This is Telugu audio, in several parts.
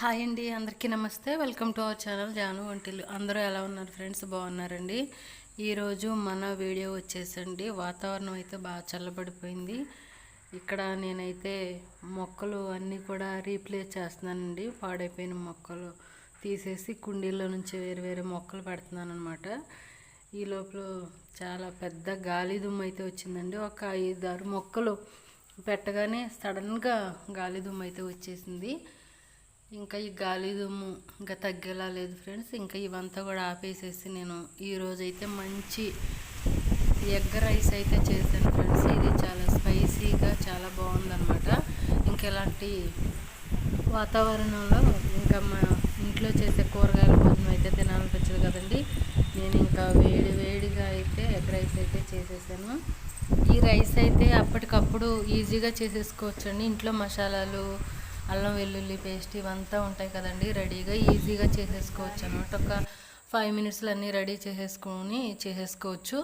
హాయ్ అండి అందరికీ నమస్తే. Welcome to our channel Janu Vantillu. అందరూ ఎలా ఉన్నారు ఫ్రెండ్స్? బాగున్నారండి. ఈరోజు మన వీడియో వచ్చేసండి. వాతావరణం అయితే బాగా చల్లబడిపోయింది. ఇక్కడ నేనైతే మొక్కలు అన్నీ కూడా రీప్లేస్ చేస్తున్నానండి. పాడైపోయిన మొక్కలు తీసేసి కుండీల్లో నుంచి వేరు వేరే మొక్కలు పెడుతున్నాను అనమాట ఈ లోపల చాలా పెద్ద గాలి దుమ్ము అయితే వచ్చిందండి. ఒక ఐదారు మొక్కలు పెట్టగానే సడన్గా గాలి దుమ్ము అయితే వచ్చేసింది. ఇంకా ఈ గాలి దుమ్ము ఇంకా తగ్గేలా లేదు ఫ్రెండ్స్. ఇంకా ఇవంతా కూడా ఆపేసేసి నేను ఈరోజు అయితే మంచి ఎగ్ రైస్ అయితే చేశాను ఫ్రెండ్స్. ఇది చాలా స్పైసీగా చాలా బాగుందన్నమాట. ఇంకా ఇలాంటి వాతావరణంలో ఇంకా మా ఇంట్లో చేసే కూరగాయల భోజనం అయితే తినాలనిపించదు కదండి. నేను ఇంకా వేడి వేడిగా అయితే ఎగ్ రైస్ అయితే చేసేసాను. ఈ రైస్ అయితే అప్పటికప్పుడు ఈజీగా చేసేసుకోవచ్చండి. ఇంట్లో మసాలాలు అల్లం వెల్లుల్లి పేస్ట్ ఇవంతా ఉంటాయి కదండి. రెడీగా ఈజీగా చేసేసుకోవచ్చు అనమాట. ఒక ఫైవ్ మినిట్స్లో అన్నీ రెడీ చేసేసుకొని చేసేసుకోవచ్చు.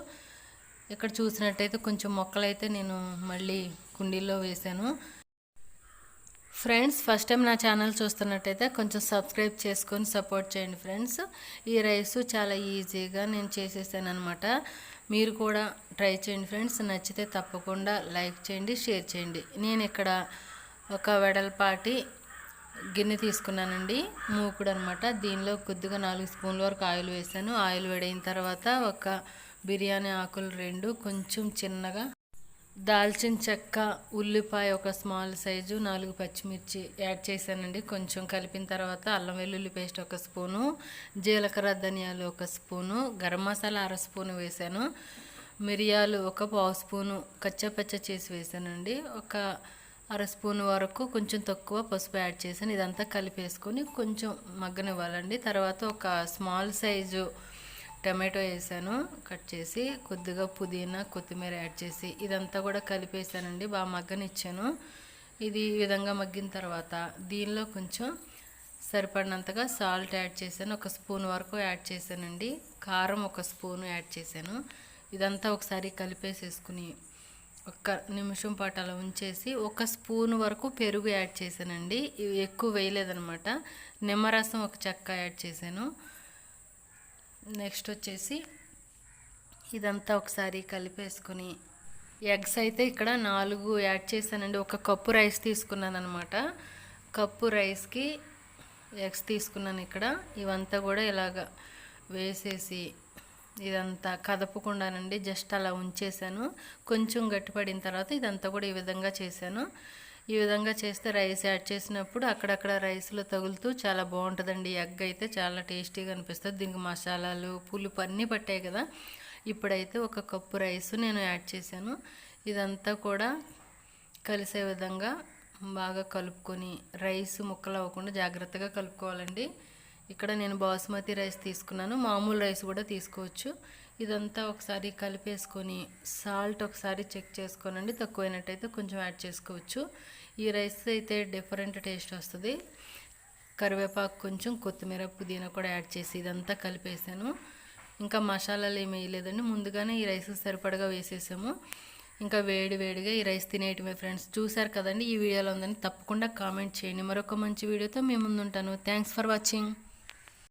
ఇక్కడ చూసినట్టయితే కొంచెం మొక్కలు అయితే నేను మళ్ళీ కుండీల్లో వేసాను ఫ్రెండ్స్ ఫస్ట్ టైం నా ఛానల్ చూస్తున్నట్టయితే కొంచెం సబ్స్క్రైబ్ చేసుకొని సపోర్ట్ చేయండి ఫ్రెండ్స్. ఈ రైస్ చాలా ఈజీగా నేను చేసేసాను అనమాట. మీరు కూడా ట్రై చేయండి ఫ్రెండ్స్. నచ్చితే తప్పకుండా లైక్ చేయండి షేర్ చేయండి. నేను ఇక్కడ ఒక వెడల్పాటి గిన్నె తీసుకున్నానండి. మూకుడు అనమాట దీనిలో కొద్దిగా నాలుగు స్పూన్ల వరకు ఆయిల్ వేసాను. ఆయిల్ వేడైన తర్వాత ఒక బిర్యానీ ఆకులు రెండు కొంచెం చిన్నగా దాల్చిన చెక్క ఉల్లిపాయ ఒక స్మాల్ సైజు నాలుగు పచ్చిమిర్చి యాడ్ చేశానండి. కొంచెం కలిపిన తర్వాత అల్లం వెల్లుల్లి పేస్ట్ ఒక స్పూను జీలకర్ర ధనియాలు ఒక స్పూను గరం మసాలా అర స్పూను వేసాను మిరియాలు ఒక పావు స్పూను కచ్చపచ్చ చేసి వేసానండి ఒక అర స్పూన్ వరకు కొంచెం తక్కువ పసుపు యాడ్ చేసాను ఇదంతా కలిపేసుకొని కొంచెం మగ్గనివ్వాలండి. తర్వాత ఒక స్మాల్ సైజు టమాటో వేసాను. కట్ చేసి కొద్దిగా పుదీనా కొత్తిమీర యాడ్ చేసి ఇదంతా కూడా కలిపేసానండి. బాగా మగ్గనిచ్చాను. ఇది ఈ విధంగా మగ్గిన తర్వాత దీనిలో కొంచెం సరిపడినంతగా సాల్ట్ యాడ్ చేశాను. ఒక స్పూన్ వరకు యాడ్ చేశానండి. కారం ఒక స్పూన్ యాడ్ చేశాను. ఇదంతా ఒకసారి కలిపేసేసుకుని ఒక్క నిమిషం పాటు అలా ఉంచేసి ఒక స్పూన్ వరకు పెరుగు యాడ్ చేశానండి. ఎక్కువ వేయలేదనమాట నిమ్మరసం ఒక చెక్క యాడ్ చేశాను. నెక్స్ట్ వచ్చేసి ఇదంతా ఒకసారి కలిపేసుకొని ఎగ్స్ అయితే ఇక్కడ నాలుగు యాడ్ చేశానండి. ఒక కప్పు రైస్ తీసుకున్నాను అనమాట కప్పు రైస్కి ఎగ్స్ తీసుకున్నాను ఇక్కడ. ఇవంతా కూడా ఇలాగ వేసేసి ఇదంతా కదపకుండానండి జస్ట్ అలా ఉంచేసాను కొంచెం గట్టిపడిన తర్వాత ఇదంతా కూడా ఈ విధంగా చేశాను. ఈ విధంగా చేస్తే రైస్ యాడ్ చేసినప్పుడు అక్కడక్కడ రైస్లో తగులుతూ చాలా బాగుంటుందండి. ఎగ్ అయితే చాలా టేస్టీగా అనిపిస్తుంది. దీనికి మసాలాలు పులుపు అన్నీ పట్టాయి కదా. ఇప్పుడైతే ఒక కప్పు రైస్ నేను యాడ్ చేశాను. ఇదంతా కూడా కలిసే విధంగా బాగా కలుపుకొని రైస్ ముక్కలు అవ్వకుండా జాగ్రత్తగా కలుపుకోవాలండి. ఇక్కడ నేను బాస్మతి రైస్ తీసుకున్నాను. మామూలు రైస్ కూడా తీసుకోవచ్చు. ఇదంతా ఒకసారి కలిపేసుకొని సాల్ట్ ఒకసారి చెక్ చేసుకోనండి. తక్కువైనట్టయితే కొంచెం యాడ్ చేసుకోవచ్చు. ఈ రైస్ అయితే డిఫరెంట్ టేస్ట్ వస్తుంది. కరివేపాకు కొంచెం కొత్తిమీర పుదీనా కూడా యాడ్ చేసి ఇదంతా కలిపేసాను. ఇంకా మసాలాలు ఏమి వేయలేదండి. ముందుగానే ఈ రైస్ సరిపడగా వేసేసాము. ఇంకా వేడి వేడిగా ఈ రైస్ తినేయటమే ఫ్రెండ్స్. చూసారు కదండి ఈ వీడియోలో ఉందని తప్పకుండా కామెంట్ చేయండి. మరొక మంచి వీడియోతో మేము ముందుంటాను. Thanks for watching.